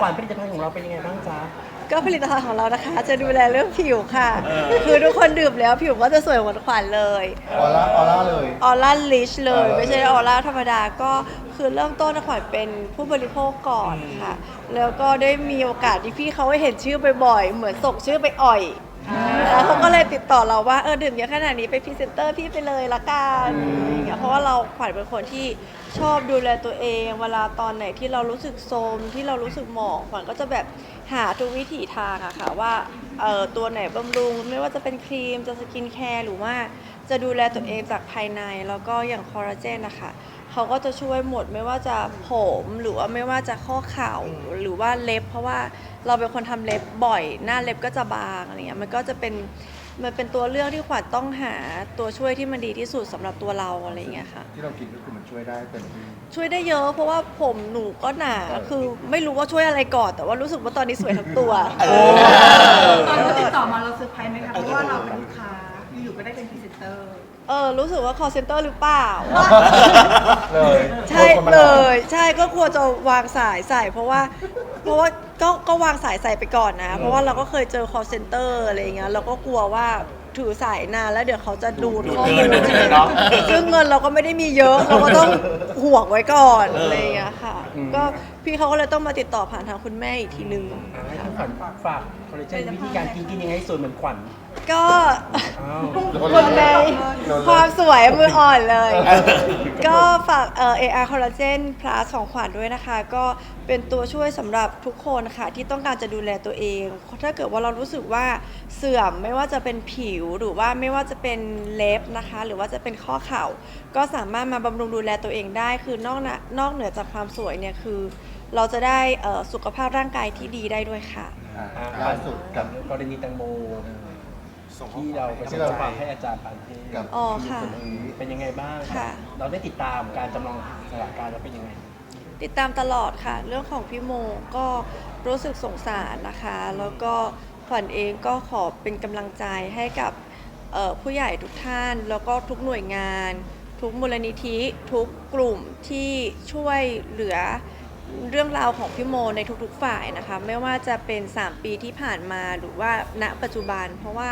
ขวัญผลิตภัณฑ์ของเราเป็นยังไงบ้างจ๊ะ ก็ผลิตภัณฑ์ของเรานะคะ จะดูแลเรื่องผิวค่ะ คือทุกคนดื่มแล้วผิวก็จะสวยเหมือนขวัญเลยออร่าออร่าเลย ออร่าลิชเลยเออไม่ใช่ออร่าธรรมดาก็คือเริ่มต้นขวัญเป็นผู้บริโภคก่อนค่ะ แล้วก็ได้มีโอกาสที่พี่เขาให้เห็นชื่อบ่อยๆเหมือนส่งชื่อไปอ่อย แล้วเขาก็เลยติดต่อเราว่าเออดื่มเยอะขนาดนี้ไปพรีเซนเตอร์พี่ไปเลยละกันอย่างเงี้ยเพราะว่าเราขวัญเป็นคนที่ชอบดูแลตัวเอง เวลาตอนไหนที่เรารู้สึกโทรมที่เรารู้สึกหมองขวัญก็จะแบบหาทุกวิถีทางอะค่ะว่าเออตัวไหนบำรุง ไม่ว่าจะเป็นครีมจะสกินแคร์หรือว่าจะดูแลตัวเองจากภายในแล้วก็อย่างคอลลาเจนนะคะ เขาก็จะช่วยหมดไม่ว่าจะผมหรือว่าไม่ว่าจะข้อเข่าหรือว่าเล็บ เพราะว่าเราเป็นคนทำเล็บบ่อย หน้าเล็บก็จะบางอะไรเงี้ยมันก็จะเป็นมันเป็นตัวเลือกที่ขวัญต้องหาตัวช่วยที่มันดีที่สุดสำหรับตัวเราอะไรเงี้ยค่ะ ที่เรากินก็คือมันช่วยได้เต็มที่ช่วยได้เยอะเพราะว่าผมหนูก็หนาคือไม่รู้ว่าช่วยอะไรก่อนแต่ว่ารู้สึกว่าตอนนี้สวยทั้งตัวตอนเขาติดต่อมาเราเซอร์ไพรส์ไหมคะเพราะว่าเราเป็นลูกค้า อยู่ๆก็ได้เป็นพรีเซนเตอร์เออรู้สึกว่า call center หรือเปล่า เลยใช่คนมาเลถามยใช่ก็ควรจะวางสายใส่เพราะว่า เพราะว่าก็ก็วางสายใส่ไปก่อนนะ เพราะว่าเราก็เคยเจอ call center อะไรอย่างเงี้ยเราก็กลัวว่าถือสายนานแล้วเดี๋ยวเขาจะดูดข้อมูลซึ่งเงินเราก็ไม่ได้มีเยอะ เราก็ต้องห่วงไว้ก่อนอะไรอย่างเงี้ยค่ะ ก็ พี่เขาก็เลยต้องมาติดต่อผ่านทางคุณแม่อีกทีนึง อ่าให้คุณขวัญฝากคอลลาเจนวิธีการกินกินยังไงให้สวยเหมือนขวัญก็อ้าวคนในความสวยมืออ่อนเลย ก็ฝากเอ่อ AR Collagen Plus ของขวัญด้วยนะคะ ก็เป็นตัวช่วยสำหรับทุกคนค่ะที่ต้องการจะดูแลตัวเอง ถ้าเกิดว่าเรารู้สึกว่าเสื่อมไม่ว่าจะเป็นผิวหรือว่าไม่ว่าจะเป็นเล็บนะคะ หรือว่าจะเป็นข้อเข่า ก็สามารถมาบำรุงดูแลตัวเองได้ คือนอกนะนอกเหนือจากความสวยเนี่ยคือ เราจะได้เอ่อสุขภาพร่างกายที่ดีได้ด้วยค่ะ อะอ่าล่าสุดกับกรณีแตงโมที่เราไปที่ส่งเราความให้อาจารย์ปานเทพกับอ๋อค่ะ คนนี้เป็นยังไงบ้างค่ะ เราได้ติดตามการจำลองสถานการณ์แล้วเป็นยังไง ติดตามตลอดค่ะ เรื่องของพี่โมก็รู้สึกสงสารนะคะ แล้วก็ขวัญเองก็ขอเป็นกำลังใจให้กับเอ่อผู้ใหญ่ทุกท่าน แล้วก็ทุกหน่วยงาน ทุกมูลนิธิ ทุกกลุ่มที่ช่วยเหลือ เรื่องราวของพี่โมในทุกๆฝ่ายนะคะ ไม่ว่าจะเป็น 3 ปีที่ผ่านมาหรือว่าณปัจจุบัน เพราะว่า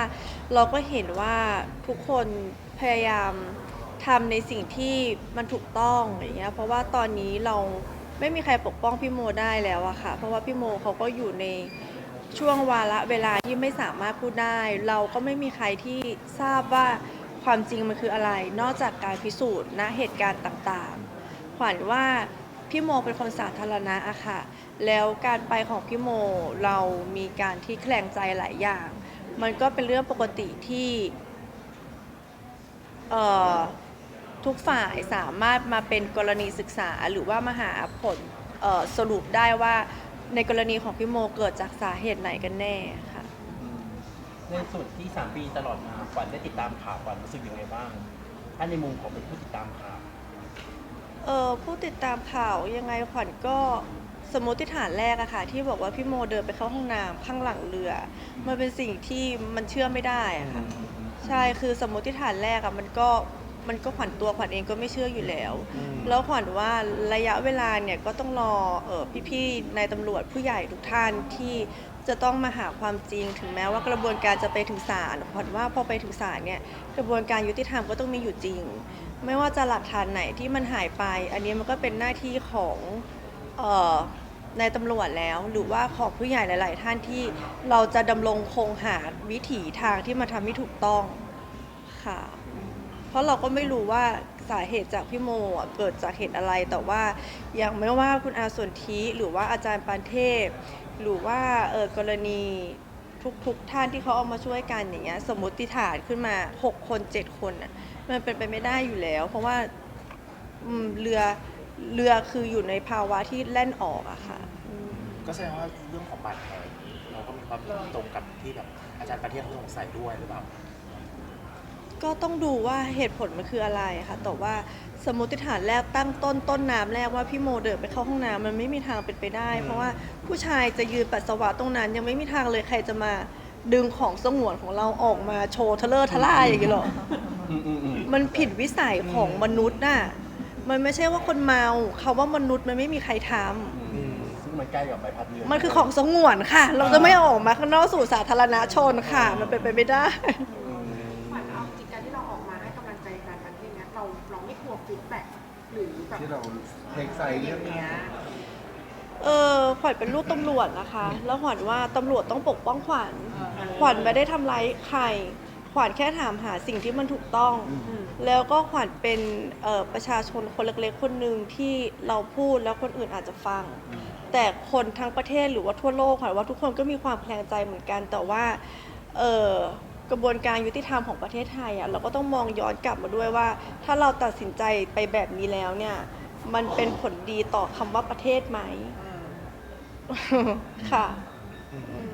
เราก็เห็นว่าทุกคนพยายามทำในสิ่งที่มันถูกต้องอย่างเงี้ยเพราะว่าตอนนี้เราไม่มีใครปกป้องพี่โมได้แล้วอะค่ะ เพราะว่าพี่โมเขาก็อยู่ในช่วงวาระเวลาที่ไม่สามารถพูดได้ เราก็ไม่มีใครที่ทราบว่าความจริงมันคืออะไร นอกจากการพิสูจน์ณเหตุการณ์ต่างๆ ขวัญว่า พี่โมเป็นคนสาธารณะอะค่ะ แล้วการไปของพี่โมเรามีการที่แคลงใจหลายอย่าง มันก็เป็นเรื่องปกติที่เอ่อทุกฝ่ายสามารถมาเป็นกรณีศึกษาหรือว่ามาหาผลเอ่อสรุปได้ว่าในกรณีของพี่โมเกิดจากสาเหตุไหนกันแน่ค่ะ ในส่วนที่ 3 ปีตลอดมาขวัญได้ติดตามข่าวขวัญรู้สึกยังไงบ้าง ถ้าในมุมของเป็นผู้ติดตามข่าว เออผู้ติดตามข่าวยังไงขวัญก็สมมติฐานแรกอะค่ะ ที่บอกว่าพี่โมเดินไปเข้าห้องน้ำข้างหลังเรือ มันเป็นสิ่งที่มันเชื่อไม่ได้อะค่ะ ใช่คือสมมติฐานแรกอะมันก็มันก็ขวัญตัวขวัญเองก็ไม่เชื่ออยู่แล้วอืมแล้วขวัญว่าระยะเวลาเนี่ยก็ต้องรอเออพี่ๆในายตำรวจผู้ใหญ่ทุกท่านที่จะต้องมาหาความจริง ถึงแม้ว่ากระบวนการจะไปถึงศาลขวัญว่าพอไปถึงศาลเนี่ยกระบวนการยุติธรรมก็ต้องมีอยู่จริง ไม่ว่าจะหลักฐานไหนที่มันหายไป อันนี้มันก็เป็นหน้าที่ของเอ่อในายตำรวจแล้ว หรือว่าของผู้ใหญ่หลาย ๆ ท่านที่เราจะดำรงคงหาวิถีทางที่มาทำให้ถูกต้องค่ะ เพราะเราก็ไม่รู้ว่าสาเหตุจากพี่โมอะเกิดจากเหตุอะไรแต่ว่าอย่างไม่ว่าคุณอาสนธิหรือว่าอาจารย์ปานเทพ หรือว่าเออกรณี ทุกๆท่านที่เขาเอามาช่วยกันอย่างเงี้ยสมมติฐานขึ้นมา 6 คน 7 คนอะมันเป็นไปไม่ได้อยู่แล้ว เพราะว่าอืมเรือเรือคืออยู่ในภาวะที่แล่นออกอะค่ะอืมก็แสดงว่าเรื่องของบาดแผลนี้เราก็มีความเห็นตรงกับที่แบบอาจารย์ประเทศเขาสงสัยด้วยหรือเปล่า ก็ต้องดูว่าเหตุผลมันคืออะไรค่ะ แต่ว่าสมมติฐานแรกตั้งต้นต้นน้ำแรกว่าพี่โมเดินไปเข้าห้องน้ำมันไม่มีทางเป็นไปได้ เพราะว่าผู้ชายจะยืนปัสสาวะตรงนั้น ยังไม่มีทางเลยใครจะมาดึงของสงวนของเราออกมาโชว์ทะเลอร์ทะล่าอย่างนี้หรอ อืมอืมอืม มันผิดวิสัยของมนุษย์น่ะ มันไม่ใช่ว่าคนเมาเขาว่ามนุษย์มันไม่มีใครทำ อืมซึ่งมันใกล้กับใบพัดเรือมันคือของสงวนค่ะ เราจะไม่เอาออกมาข้างนอกสู่สาธารณชนค่ะ มันเป็นไปไม่ได้ข ฟีดแบ็กหรือแบบที่เราเทคไซด์เรื่องนี้เออขวัญเป็นลูกตำรวจนะคะ แล้วขวัญว่าตำรวจต้องปกป้องขวัญขวัญไม่ได้ทำร้ายใคร ขวัญแค่ถามหาสิ่งที่มันถูกต้อง แล้วก็ขวัญเป็นเอ่อประชาชนคนเล็กๆ คนหนึ่งที่เราพูดแล้วคนอื่นอาจจะฟัง แต่คนทั้งประเทศหรือว่าทั่วโลกขวัญว่าทุกคนก็มีความแคลงใจเหมือนกันแต่ว่าเอ่อ กระบวนการยุติธรรมของประเทศไทยอะเราก็ต้องมองย้อนกลับมาด้วยว่า ถ้าเราตัดสินใจไปแบบนี้แล้วเนี่ย มันเป็นผลดีต่อคำว่าประเทศไหม ค่ะ อืม